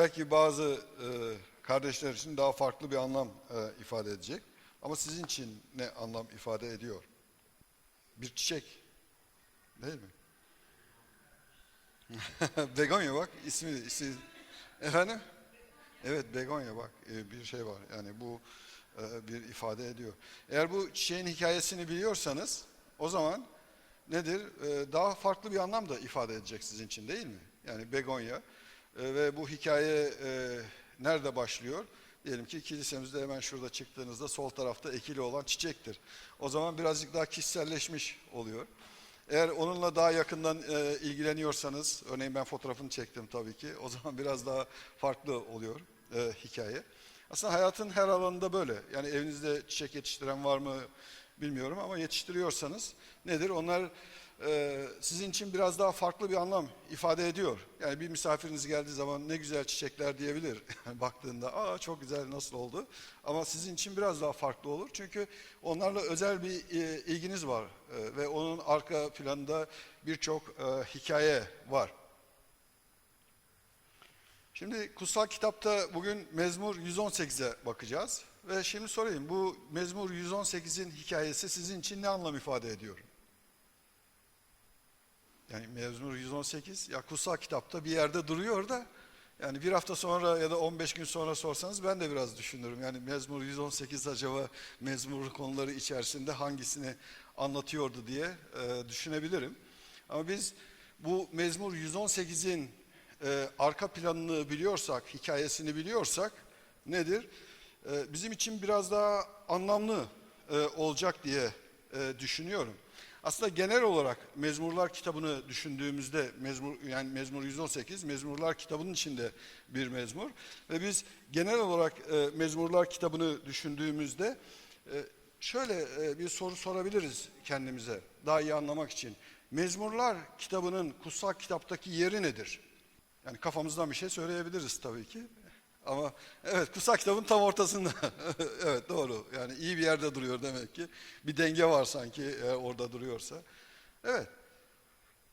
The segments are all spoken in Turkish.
belki bazı e, kardeşler için daha farklı bir anlam e, ifade edecek. Ama sizin için ne anlam ifade ediyor? Bir çiçek. Değil mi? begonya bak ismi, ismi. Efendim? Evet begonya bak e, bir şey var. Yani bu e, bir ifade ediyor. Eğer bu çiçeğin hikayesini biliyorsanız o zaman nedir? E, daha farklı bir anlam da ifade edecek sizin için değil mi? Yani begonya E, ve bu hikaye e, nerede başlıyor? Diyelim ki kilisemizde hemen şurada çıktığınızda sol tarafta ekili olan çiçektir. O zaman birazcık daha kişiselleşmiş oluyor. Eğer onunla daha yakından e, ilgileniyorsanız, örneğin ben fotoğrafını çektim tabii ki, o zaman biraz daha farklı oluyor e, hikaye. Aslında hayatın her alanında böyle. Yani evinizde çiçek yetiştiren var mı bilmiyorum ama yetiştiriyorsanız nedir? Onlar e, sizin için biraz daha farklı bir anlam ifade ediyor. Yani bir misafiriniz geldiği zaman ne güzel çiçekler diyebilir. Baktığında aa çok güzel nasıl oldu? Ama sizin için biraz daha farklı olur. Çünkü onlarla özel bir e, ilginiz var E, ve onun arka planında birçok e, hikaye var. Şimdi kutsal kitapta bugün Mezmur 118'e bakacağız. Ve şimdi sorayım bu Mezmur 118'in hikayesi sizin için ne anlam ifade ediyor? Yani Mezmur 118 ya kutsal kitapta bir yerde duruyor da yani bir hafta sonra ya da 15 gün sonra sorsanız ben de biraz düşünürüm. Yani Mezmur 118 acaba mezmur konuları içerisinde hangisini anlatıyordu diye e, düşünebilirim. Ama biz bu Mezmur 118'in e, arka planını biliyorsak, hikayesini biliyorsak nedir? E, bizim için biraz daha anlamlı e, olacak diye e, düşünüyorum. Aslında genel olarak Mezmurlar kitabını düşündüğümüzde mezmur yani Mezmur 118 Mezmurlar kitabının içinde bir mezmur ve biz genel olarak e, Mezmurlar kitabını düşündüğümüzde e, şöyle e, bir soru sorabiliriz kendimize daha iyi anlamak için. Mezmurlar kitabının kutsal kitaptaki yeri nedir? Yani kafamızdan bir şey söyleyebiliriz tabii ki. Ama evet kutsal kitabın tam ortasında. evet doğru. Yani iyi bir yerde duruyor demek ki. Bir denge var sanki eğer orada duruyorsa. Evet.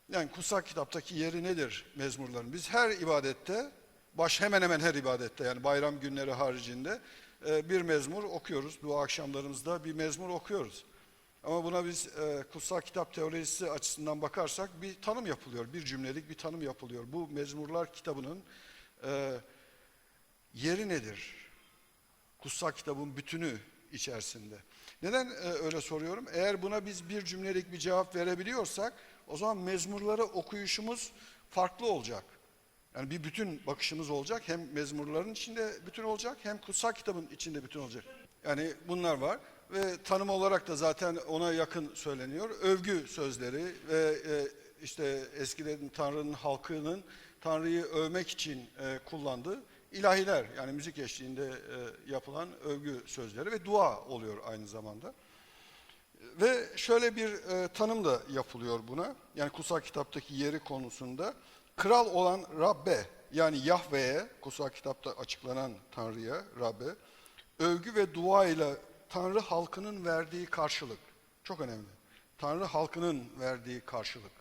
Yani kutsal kitaptaki yeri nedir mezmurların? Biz her ibadette, baş hemen hemen her ibadette yani bayram günleri haricinde e, bir mezmur okuyoruz. Dua akşamlarımızda bir mezmur okuyoruz. Ama buna biz e, kutsal kitap teolojisi açısından bakarsak bir tanım yapılıyor. Bir cümlelik bir tanım yapılıyor. Bu mezmurlar kitabının e, yeri nedir? Kutsal kitabın bütünü içerisinde. Neden e, öyle soruyorum? Eğer buna biz bir cümlelik bir cevap verebiliyorsak o zaman mezmurları okuyuşumuz farklı olacak. Yani bir bütün bakışımız olacak. Hem mezmurların içinde bütün olacak hem kutsal kitabın içinde bütün olacak. Yani bunlar var ve tanım olarak da zaten ona yakın söyleniyor. Övgü sözleri ve e, işte eskilerin Tanrı'nın halkının Tanrı'yı övmek için e, kullandığı ilahiler yani müzik eşliğinde e, yapılan övgü sözleri ve dua oluyor aynı zamanda. Ve şöyle bir e, tanım da yapılıyor buna. Yani kutsal kitaptaki yeri konusunda kral olan Rabbe yani Yahve'ye kutsal kitapta açıklanan Tanrı'ya Rabbe övgü ve dua ile Tanrı halkının verdiği karşılık. Çok önemli. Tanrı halkının verdiği karşılık.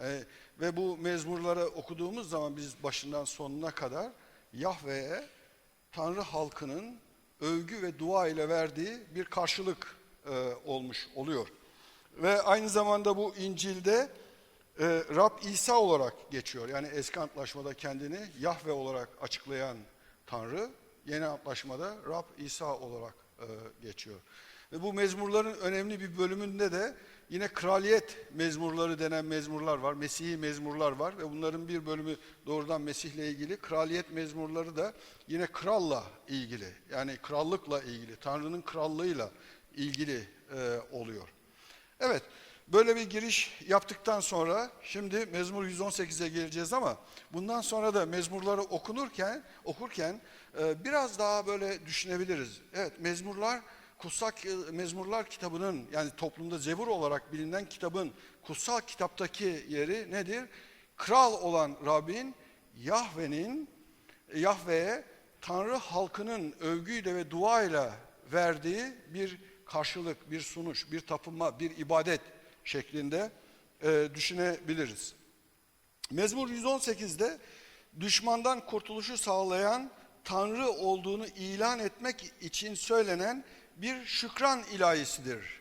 E, ve bu mezmurları okuduğumuz zaman biz başından sonuna kadar Yahve'ye Tanrı halkının övgü ve dua ile verdiği bir karşılık e, olmuş oluyor. Ve aynı zamanda bu İncil'de e, Rab İsa olarak geçiyor. Yani eski antlaşmada kendini Yahve olarak açıklayan Tanrı, yeni antlaşmada Rab İsa olarak e, geçiyor. Ve bu mezmurların önemli bir bölümünde de yine kraliyet mezmurları denen mezmurlar var. Mesih'i mezmurlar var ve bunların bir bölümü doğrudan Mesih'le ilgili. Kraliyet mezmurları da yine kralla ilgili. Yani krallıkla ilgili, Tanrı'nın krallığıyla ilgili e, oluyor. Evet, böyle bir giriş yaptıktan sonra şimdi Mezmur 118'e geleceğiz ama bundan sonra da mezmurları okunurken, okurken e, biraz daha böyle düşünebiliriz. Evet, mezmurlar kutsal mezmurlar kitabının yani toplumda zebur olarak bilinen kitabın kutsal kitaptaki yeri nedir? Kral olan Rabbin Yahve'nin Yahve'ye Tanrı halkının övgüyle ve duayla verdiği bir karşılık, bir sunuş, bir tapınma, bir ibadet şeklinde e, düşünebiliriz. Mezmur 118'de düşmandan kurtuluşu sağlayan Tanrı olduğunu ilan etmek için söylenen bir şükran ilahisidir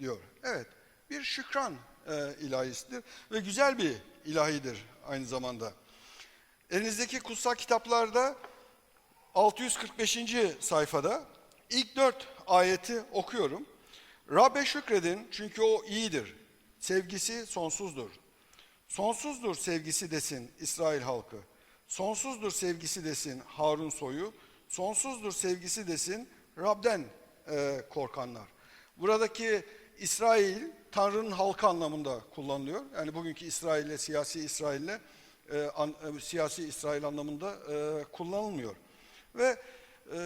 diyor. Evet, bir şükran e, ilahisidir ve güzel bir ilahidir aynı zamanda. Elinizdeki kutsal kitaplarda 645. sayfada ilk dört ayeti okuyorum. Rabbe şükredin çünkü o iyidir. Sevgisi sonsuzdur. Sonsuzdur sevgisi desin İsrail halkı. Sonsuzdur sevgisi desin Harun soyu. Sonsuzdur sevgisi desin Rab'den e, korkanlar. Buradaki İsrail Tanrı'nın halkı anlamında kullanılıyor. Yani bugünkü İsrail'le, siyasi İsrail'le e, an, e, siyasi İsrail anlamında e, kullanılmıyor. Ve e,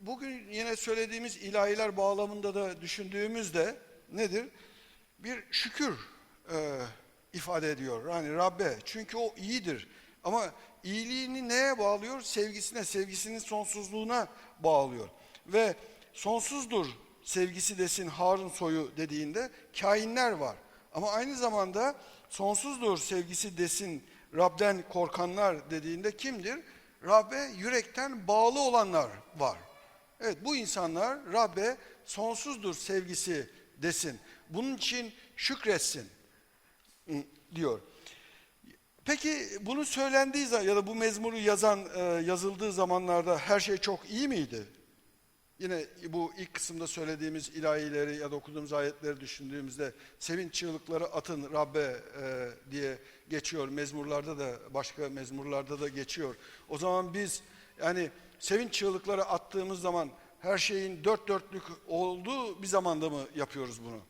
bugün yine söylediğimiz ilahiler bağlamında da düşündüğümüzde nedir? Bir şükür e, ifade ediyor. Yani Rabbe. Çünkü o iyidir. Ama iyiliğini neye bağlıyor? Sevgisine, sevgisinin sonsuzluğuna bağlıyor. Ve sonsuzdur sevgisi desin Harun soyu dediğinde kainler var. Ama aynı zamanda sonsuzdur sevgisi desin Rab'den korkanlar dediğinde kimdir? Rab'be yürekten bağlı olanlar var. Evet bu insanlar Rab'be sonsuzdur sevgisi desin. Bunun için şükretsin diyor. Peki bunu söylendiği zaman ya da bu mezmuru yazan e, yazıldığı zamanlarda her şey çok iyi miydi? Yine bu ilk kısımda söylediğimiz ilahileri ya da okuduğumuz ayetleri düşündüğümüzde sevinç çığlıkları atın Rabbe e, diye geçiyor. Mezmurlarda da başka mezmurlarda da geçiyor. O zaman biz yani sevinç çığlıkları attığımız zaman her şeyin dört dörtlük olduğu bir zamanda mı yapıyoruz bunu?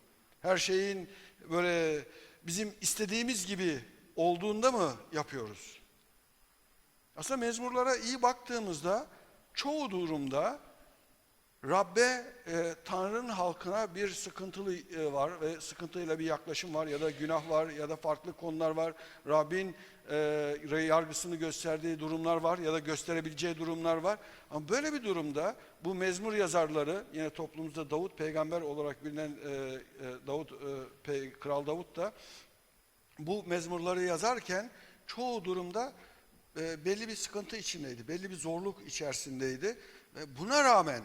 Her şeyin böyle bizim istediğimiz gibi olduğunda mı yapıyoruz? Aslında mezmurlara iyi baktığımızda çoğu durumda Rabbe, e, Tanrı'nın halkına bir sıkıntılı e, var ve sıkıntıyla bir yaklaşım var ya da günah var ya da farklı konular var. Rabbin e, yargısını gösterdiği durumlar var ya da gösterebileceği durumlar var. Ama böyle bir durumda bu mezmur yazarları yine toplumumuzda Davut peygamber olarak bilinen e, e, Davut e, pe, Kral Davut da bu mezmurları yazarken çoğu durumda e, belli bir sıkıntı içindeydi, belli bir zorluk içerisindeydi. Ve buna rağmen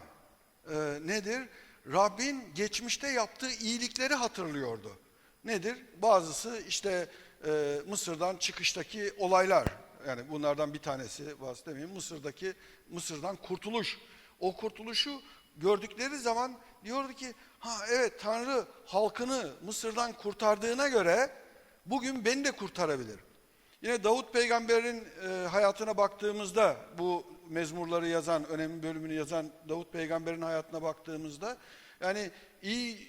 e, nedir? Rabbin geçmişte yaptığı iyilikleri hatırlıyordu. Nedir? Bazısı işte e, Mısır'dan çıkıştaki olaylar. Yani bunlardan bir tanesi bazı demeyeyim. Mısır'daki Mısır'dan kurtuluş. O kurtuluşu gördükleri zaman diyordu ki ha evet Tanrı halkını Mısır'dan kurtardığına göre bugün beni de kurtarabilir. Yine Davut peygamberin e, hayatına baktığımızda bu mezmurları yazan, önemli bölümünü yazan Davut peygamberin hayatına baktığımızda yani iyi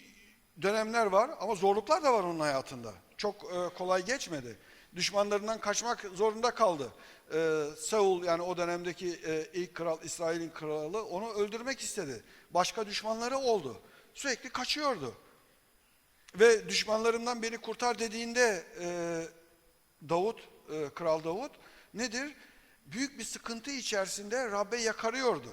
dönemler var ama zorluklar da var onun hayatında. Çok e, kolay geçmedi. Düşmanlarından kaçmak zorunda kaldı. E, Saul yani o dönemdeki e, ilk kral, İsrail'in kralı onu öldürmek istedi. Başka düşmanları oldu. Sürekli kaçıyordu. Ve düşmanlarımdan beni kurtar dediğinde e, Davut, e, Kral Davut nedir? Büyük bir sıkıntı içerisinde Rabbe yakarıyordu.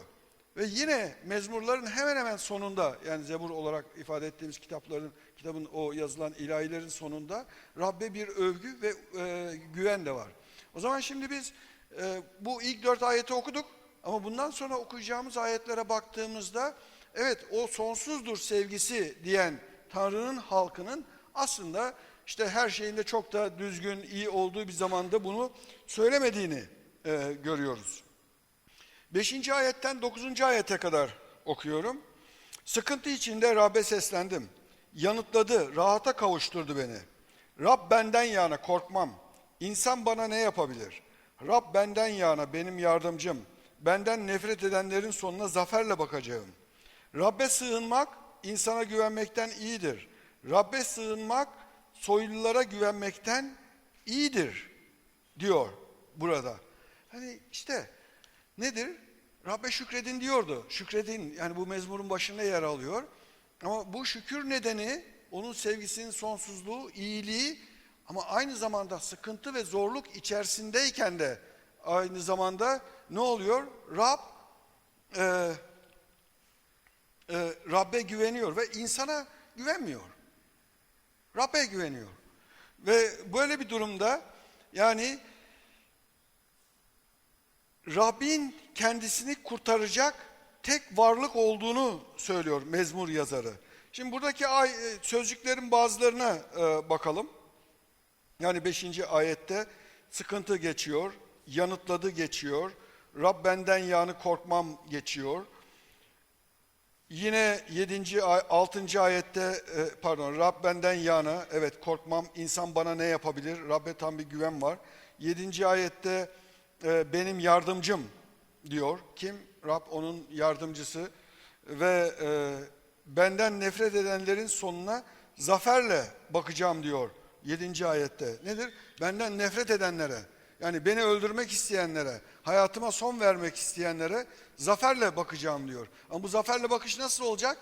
Ve yine mezmurların hemen hemen sonunda yani Zebur olarak ifade ettiğimiz kitapların, kitabın o yazılan ilahilerin sonunda Rabbe bir övgü ve e, güven de var. O zaman şimdi biz e, bu ilk dört ayeti okuduk ama bundan sonra okuyacağımız ayetlere baktığımızda evet o sonsuzdur sevgisi diyen Tanrı'nın halkının aslında işte her şeyinde çok da düzgün, iyi olduğu bir zamanda bunu söylemediğini e, görüyoruz. Beşinci ayetten dokuzuncu ayete kadar okuyorum. Sıkıntı içinde Rab'be seslendim. Yanıtladı, rahata kavuşturdu beni. Rab benden yana korkmam. İnsan bana ne yapabilir? Rab benden yana benim yardımcım. Benden nefret edenlerin sonuna zaferle bakacağım. Rabbe sığınmak insana güvenmekten iyidir. Rabbe sığınmak soylulara güvenmekten iyidir diyor burada. Hani işte nedir? Rabbe şükredin diyordu. Şükredin yani bu mezmurun başında yer alıyor. Ama bu şükür nedeni onun sevgisinin sonsuzluğu, iyiliği ama aynı zamanda sıkıntı ve zorluk içerisindeyken de aynı zamanda ne oluyor? Rab e, e, Rabbe güveniyor ve insana güvenmiyor. Rabbe güveniyor. Ve böyle bir durumda yani Rabbin kendisini kurtaracak tek varlık olduğunu söylüyor mezmur yazarı. Şimdi buradaki e, sözcüklerin bazılarına e, bakalım. Yani 5. ayette sıkıntı geçiyor, yanıtladı geçiyor, Rab benden yani korkmam geçiyor. Yine 7. ay- 6. ayette e, pardon Rab benden yana evet korkmam insan bana ne yapabilir? Rabbe tam bir güven var. 7. ayette e, benim yardımcım diyor. Kim? Rab onun yardımcısı ve e, benden nefret edenlerin sonuna zaferle bakacağım diyor 7. ayette. Nedir? Benden nefret edenlere yani beni öldürmek isteyenlere, hayatıma son vermek isteyenlere zaferle bakacağım diyor. Ama bu zaferle bakış nasıl olacak?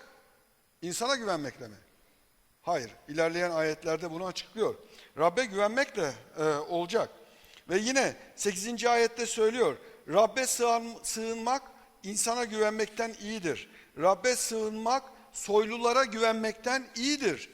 İnsana güvenmekle mi? Hayır. İlerleyen ayetlerde bunu açıklıyor. Rabbe güvenmekle e, olacak. Ve yine 8. ayette söylüyor. Rabbe sığın, sığınmak insana güvenmekten iyidir. Rabbe sığınmak soylulara güvenmekten iyidir.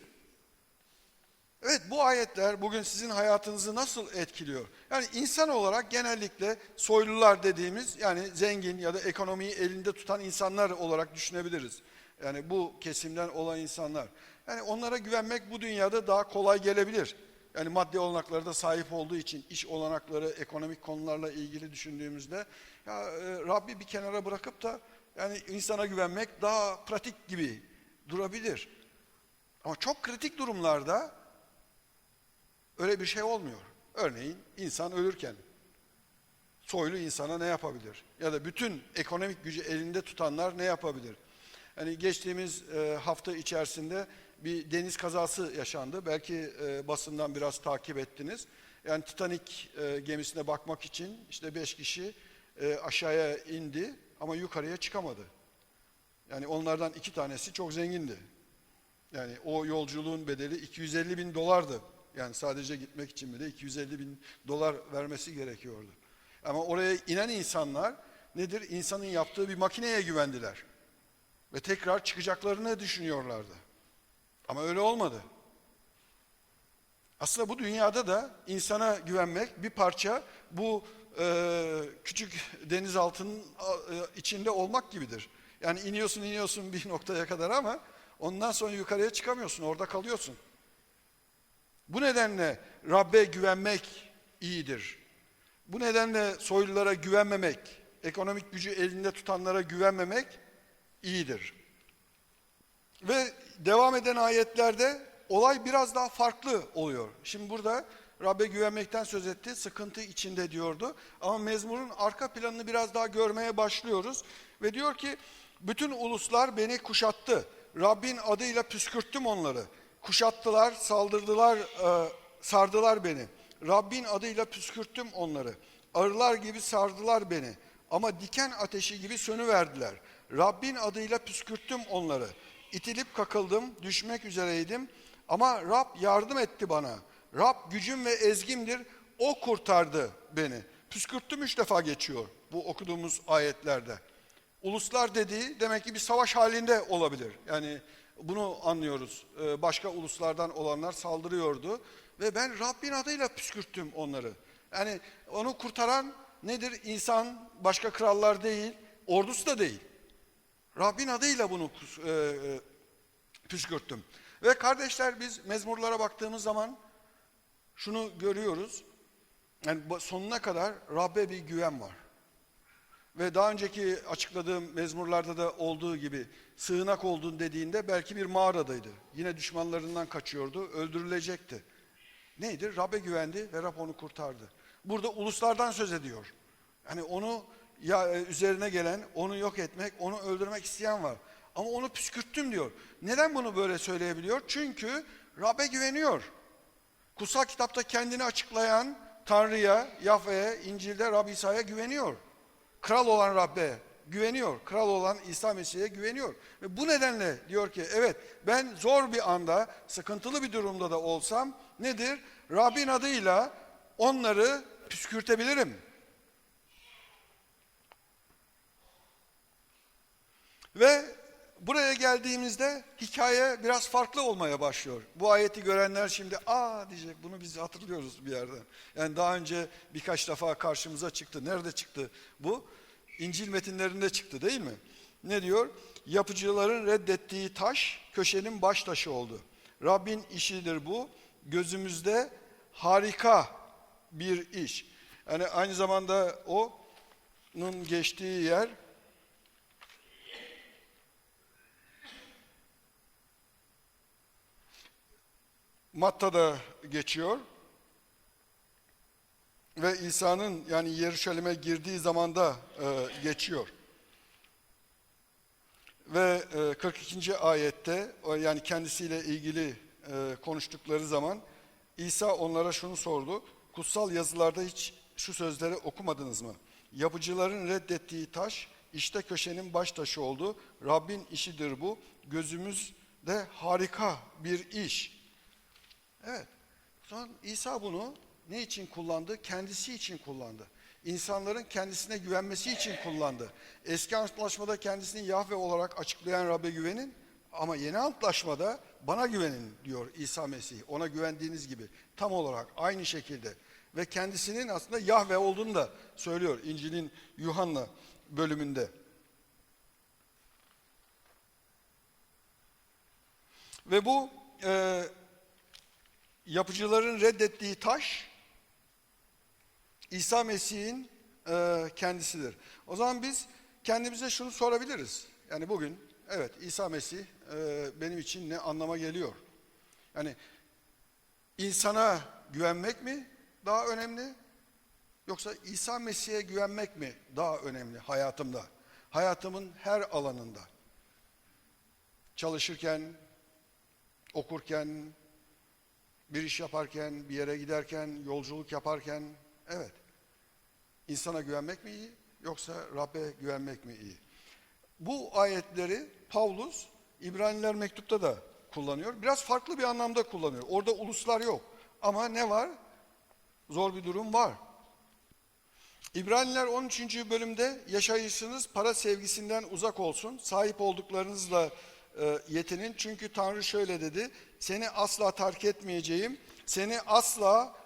Evet bu ayetler bugün sizin hayatınızı nasıl etkiliyor? Yani insan olarak genellikle soylular dediğimiz yani zengin ya da ekonomiyi elinde tutan insanlar olarak düşünebiliriz. Yani bu kesimden olan insanlar. Yani onlara güvenmek bu dünyada daha kolay gelebilir. Yani maddi olanaklara da sahip olduğu için iş olanakları, ekonomik konularla ilgili düşündüğümüzde ya e, Rabbi bir kenara bırakıp da yani insana güvenmek daha pratik gibi durabilir. Ama çok kritik durumlarda Öyle bir şey olmuyor. Örneğin insan ölürken soylu insana ne yapabilir? Ya da bütün ekonomik gücü elinde tutanlar ne yapabilir? Hani geçtiğimiz e, hafta içerisinde bir deniz kazası yaşandı. Belki e, basından biraz takip ettiniz. Yani Titanic e, gemisine bakmak için işte beş kişi e, aşağıya indi ama yukarıya çıkamadı. Yani onlardan iki tanesi çok zengindi. Yani o yolculuğun bedeli 250 bin dolardı. Yani sadece gitmek için bile 250 bin dolar vermesi gerekiyordu. Ama oraya inen insanlar nedir? İnsanın yaptığı bir makineye güvendiler. Ve tekrar çıkacaklarını düşünüyorlardı. Ama öyle olmadı. Aslında bu dünyada da insana güvenmek bir parça bu e, küçük denizaltının e, içinde olmak gibidir. Yani iniyorsun iniyorsun bir noktaya kadar ama ondan sonra yukarıya çıkamıyorsun, orada kalıyorsun. Bu nedenle Rabbe güvenmek iyidir. Bu nedenle soylulara güvenmemek, ekonomik gücü elinde tutanlara güvenmemek iyidir. Ve devam eden ayetlerde olay biraz daha farklı oluyor. Şimdi burada Rabbe güvenmekten söz etti, sıkıntı içinde diyordu. Ama mezmurun arka planını biraz daha görmeye başlıyoruz. Ve diyor ki, bütün uluslar beni kuşattı. Rabbin adıyla püskürttüm onları. Kuşattılar, saldırdılar, e, sardılar beni. Rabbin adıyla püskürttüm onları. Arılar gibi sardılar beni. Ama diken ateşi gibi sönüverdiler. Rabbin adıyla püskürttüm onları. İtilip kakıldım, düşmek üzereydim. Ama Rab yardım etti bana. Rab gücüm ve ezgimdir, O kurtardı beni. Püskürttüm üç defa geçiyor bu okuduğumuz ayetlerde. Uluslar dediği demek ki bir savaş halinde olabilir. Yani bunu anlıyoruz. Ee, başka uluslardan olanlar saldırıyordu. Ve ben Rabbin adıyla püskürttüm onları. Yani onu kurtaran nedir? İnsan, başka krallar değil, ordusu da değil. Rabbin adıyla bunu e, e, püskürttüm. Ve kardeşler biz mezmurlara baktığımız zaman şunu görüyoruz. Yani sonuna kadar Rabbe bir güven var. Ve daha önceki açıkladığım mezmurlarda da olduğu gibi sığınak oldun dediğinde belki bir mağaradaydı. Yine düşmanlarından kaçıyordu, öldürülecekti. Neydi? Rab'be güvendi ve Rab onu kurtardı. Burada uluslardan söz ediyor. Yani onu ya e, üzerine gelen, onu yok etmek, onu öldürmek isteyen var. Ama onu püskürttüm diyor. Neden bunu böyle söyleyebiliyor? Çünkü Rab'be güveniyor. Kutsal kitapta kendini açıklayan Tanrı'ya, Yahve'ye, İncil'de Rab İsa'ya güveniyor. Kral olan Rab'be güveniyor. Kral olan İsa Mesih'e güveniyor. Ve bu nedenle diyor ki evet ben zor bir anda, sıkıntılı bir durumda da olsam nedir? Rabbin adıyla onları püskürtebilirim. Ve buraya geldiğimizde hikaye biraz farklı olmaya başlıyor. Bu ayeti görenler şimdi aa diyecek bunu biz hatırlıyoruz bir yerden. Yani daha önce birkaç defa karşımıza çıktı. Nerede çıktı bu? İncil metinlerinde çıktı değil mi? Ne diyor? Yapıcıların reddettiği taş köşenin baş taşı oldu. Rabbin işidir bu. Gözümüzde harika bir iş. Yani aynı zamanda o'nun geçtiği yer Matta'da geçiyor. Ve İsa'nın yani Yeruşalim'e girdiği zamanda e, geçiyor. Ve e, 42. ayette yani kendisiyle ilgili e, konuştukları zaman İsa onlara şunu sordu. Kutsal yazılarda hiç şu sözleri okumadınız mı? Yapıcıların reddettiği taş işte köşenin baş taşı oldu. Rabbin işidir bu. Gözümüzde harika bir iş. Evet. Sonra İsa bunu ne için kullandı? Kendisi için kullandı. İnsanların kendisine güvenmesi için kullandı. Eski antlaşmada kendisini Yahve olarak açıklayan Rab'be güvenin ama yeni antlaşmada bana güvenin diyor İsa Mesih. Ona güvendiğiniz gibi tam olarak aynı şekilde ve kendisinin aslında Yahve olduğunu da söylüyor İncil'in Yuhanna bölümünde. Ve bu e, yapıcıların reddettiği taş İsa Mesih'in e, kendisidir. O zaman biz kendimize şunu sorabiliriz. Yani bugün evet İsa Mesih e, benim için ne anlama geliyor? Yani insana güvenmek mi daha önemli? Yoksa İsa Mesih'e güvenmek mi daha önemli hayatımda? Hayatımın her alanında. Çalışırken, okurken, bir iş yaparken, bir yere giderken, yolculuk yaparken, evet. İnsana güvenmek mi iyi, yoksa Rab'be güvenmek mi iyi? Bu ayetleri Pavlus İbraniler mektupta da kullanıyor. Biraz farklı bir anlamda kullanıyor. Orada uluslar yok. Ama ne var? Zor bir durum var. İbraniler 13. bölümde yaşayışınız para sevgisinden uzak olsun. Sahip olduklarınızla e, yetinin. Çünkü Tanrı şöyle dedi. Seni asla terk etmeyeceğim. Seni asla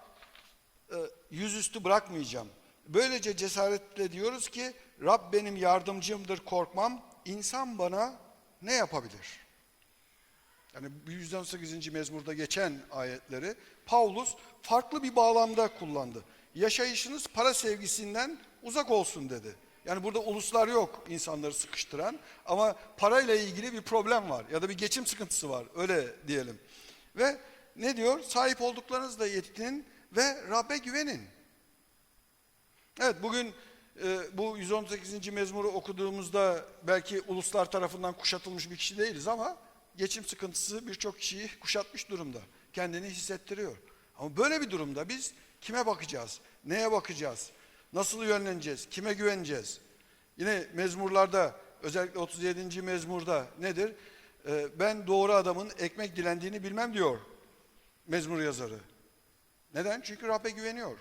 yüzüstü bırakmayacağım. Böylece cesaretle diyoruz ki Rab benim yardımcımdır korkmam. İnsan bana ne yapabilir? Yani 118. mezmurda geçen ayetleri Paulus farklı bir bağlamda kullandı. Yaşayışınız para sevgisinden uzak olsun dedi. Yani burada uluslar yok insanları sıkıştıran ama parayla ilgili bir problem var ya da bir geçim sıkıntısı var öyle diyelim. Ve ne diyor? Sahip olduklarınızla yetinin ve Rab'be güvenin. Evet bugün e, bu 118. mezmuru okuduğumuzda belki uluslar tarafından kuşatılmış bir kişi değiliz ama geçim sıkıntısı birçok kişiyi kuşatmış durumda. Kendini hissettiriyor. Ama böyle bir durumda biz kime bakacağız? Neye bakacağız? Nasıl yönleneceğiz? Kime güveneceğiz? Yine mezmurlarda özellikle 37. mezmurda nedir? Ee, ben doğru adamın ekmek dilendiğini bilmem diyor mezmur yazarı. Neden? Çünkü Rab'be güveniyor.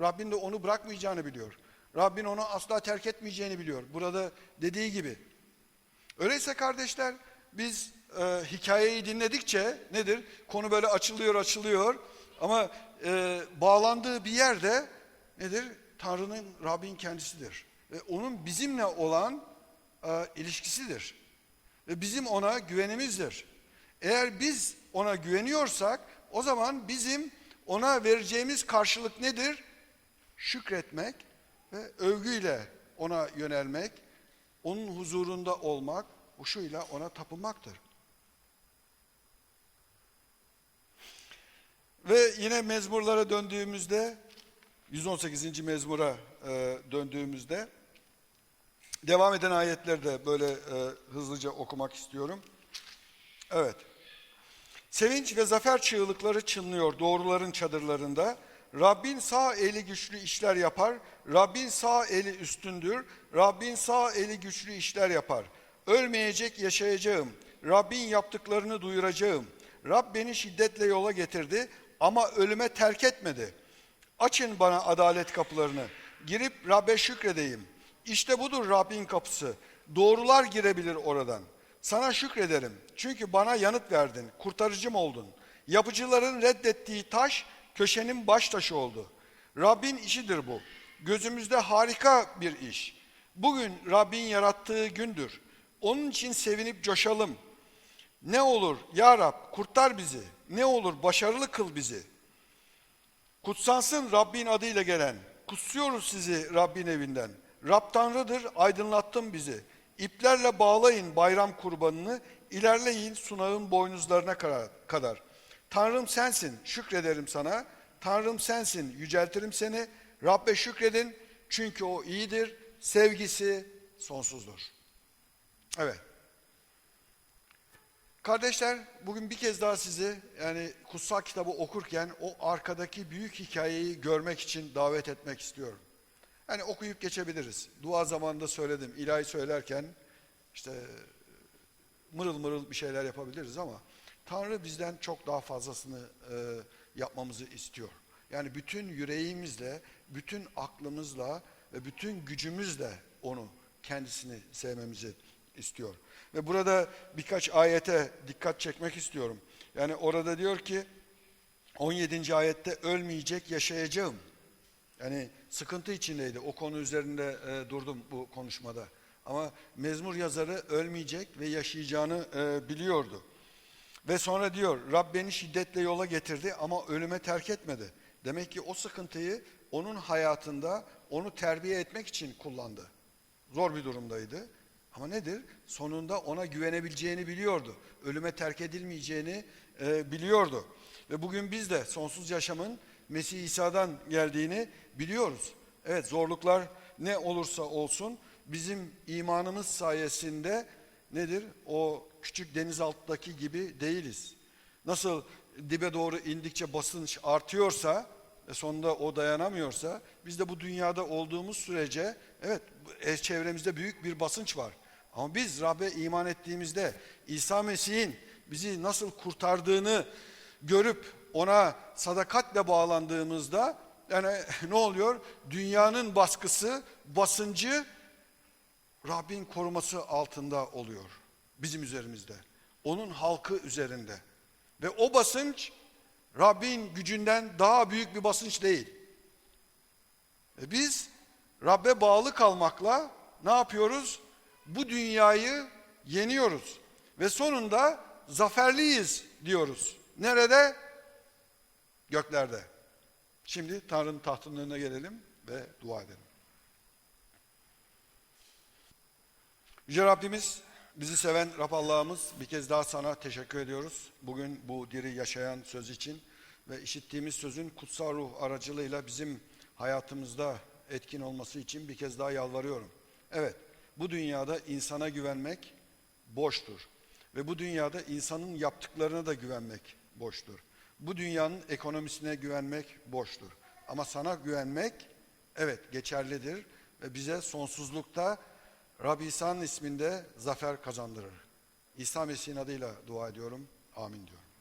Rabbin de onu bırakmayacağını biliyor. Rabbin onu asla terk etmeyeceğini biliyor. Burada dediği gibi. Öyleyse kardeşler biz e, hikayeyi dinledikçe nedir? Konu böyle açılıyor açılıyor ama e, bağlandığı bir yerde nedir? Tanrı'nın Rabbin kendisidir. Ve onun bizimle olan e, ilişkisidir. Ve bizim ona güvenimizdir. Eğer biz ona güveniyorsak o zaman bizim ona vereceğimiz karşılık nedir? Şükretmek ve övgüyle ona yönelmek, onun huzurunda olmak, huşuyla ona tapınmaktır. Ve yine mezmurlara döndüğümüzde 118. mezmura e, döndüğümüzde devam eden ayetleri de böyle e, hızlıca okumak istiyorum. Evet. Sevinç ve zafer çığlıkları çınlıyor doğruların çadırlarında. Rabbin sağ eli güçlü işler yapar. Rabbin sağ eli üstündür. Rabbin sağ eli güçlü işler yapar. Ölmeyecek yaşayacağım. Rabbin yaptıklarını duyuracağım. Rab beni şiddetle yola getirdi ama ölüme terk etmedi. Açın bana adalet kapılarını. Girip Rab'be şükredeyim. İşte budur Rabbin kapısı. Doğrular girebilir oradan. Sana şükrederim. Çünkü bana yanıt verdin. Kurtarıcım oldun. Yapıcıların reddettiği taş köşenin baş taşı oldu. Rabbin işidir bu. Gözümüzde harika bir iş. Bugün Rabbin yarattığı gündür. Onun için sevinip coşalım. Ne olur ya Rab kurtar bizi. Ne olur başarılı kıl bizi. Kutsansın Rabbin adıyla gelen. Kutsuyoruz sizi Rabbin evinden. Rab Tanrı'dır, aydınlattın bizi. İplerle bağlayın bayram kurbanını, ilerleyin sunağın boynuzlarına kadar. Tanrım sensin, şükrederim sana. Tanrım sensin, yüceltirim seni. Rabbe şükredin, çünkü o iyidir, sevgisi sonsuzdur. Evet. Kardeşler bugün bir kez daha sizi yani kutsal kitabı okurken o arkadaki büyük hikayeyi görmek için davet etmek istiyorum. Yani okuyup geçebiliriz. Dua zamanında söyledim. ilahi söylerken işte mırıl mırıl bir şeyler yapabiliriz ama Tanrı bizden çok daha fazlasını e, yapmamızı istiyor. Yani bütün yüreğimizle, bütün aklımızla ve bütün gücümüzle onu kendisini sevmemizi istiyor. Ve burada birkaç ayete dikkat çekmek istiyorum. Yani orada diyor ki 17. ayette ölmeyecek yaşayacağım. Yani sıkıntı içindeydi. O konu üzerinde e, durdum bu konuşmada. Ama mezmur yazarı ölmeyecek ve yaşayacağını e, biliyordu. Ve sonra diyor Rab beni şiddetle yola getirdi ama ölüme terk etmedi. Demek ki o sıkıntıyı onun hayatında onu terbiye etmek için kullandı. Zor bir durumdaydı. Ama nedir? Sonunda ona güvenebileceğini biliyordu. Ölüme terk edilmeyeceğini e, biliyordu. Ve bugün biz de sonsuz yaşamın Mesih İsa'dan geldiğini biliyoruz. Evet zorluklar ne olursa olsun bizim imanımız sayesinde nedir? O küçük denizaltıdaki gibi değiliz. Nasıl dibe doğru indikçe basınç artıyorsa ve sonunda o dayanamıyorsa biz de bu dünyada olduğumuz sürece evet e, çevremizde büyük bir basınç var. Ama biz Rab'be iman ettiğimizde İsa Mesih'in bizi nasıl kurtardığını görüp ona sadakatle bağlandığımızda yani ne oluyor? Dünyanın baskısı, basıncı Rabbin koruması altında oluyor bizim üzerimizde. Onun halkı üzerinde. Ve o basınç Rabbin gücünden daha büyük bir basınç değil. E biz Rabbe bağlı kalmakla ne yapıyoruz? Bu dünyayı yeniyoruz. Ve sonunda zaferliyiz diyoruz. Nerede? Göklerde. Şimdi Tanrı'nın tahtının önüne gelelim ve dua edelim. Yüce Rabbimiz, bizi seven Rab Allah'ımız bir kez daha sana teşekkür ediyoruz. Bugün bu diri yaşayan söz için ve işittiğimiz sözün kutsal ruh aracılığıyla bizim hayatımızda etkin olması için bir kez daha yalvarıyorum. Evet, bu dünyada insana güvenmek boştur. Ve bu dünyada insanın yaptıklarına da güvenmek boştur. Bu dünyanın ekonomisine güvenmek boştur. Ama sana güvenmek evet geçerlidir ve bize sonsuzlukta Rabbi İsa'nın isminde zafer kazandırır. İsa Mesih'in adıyla dua ediyorum. Amin diyorum.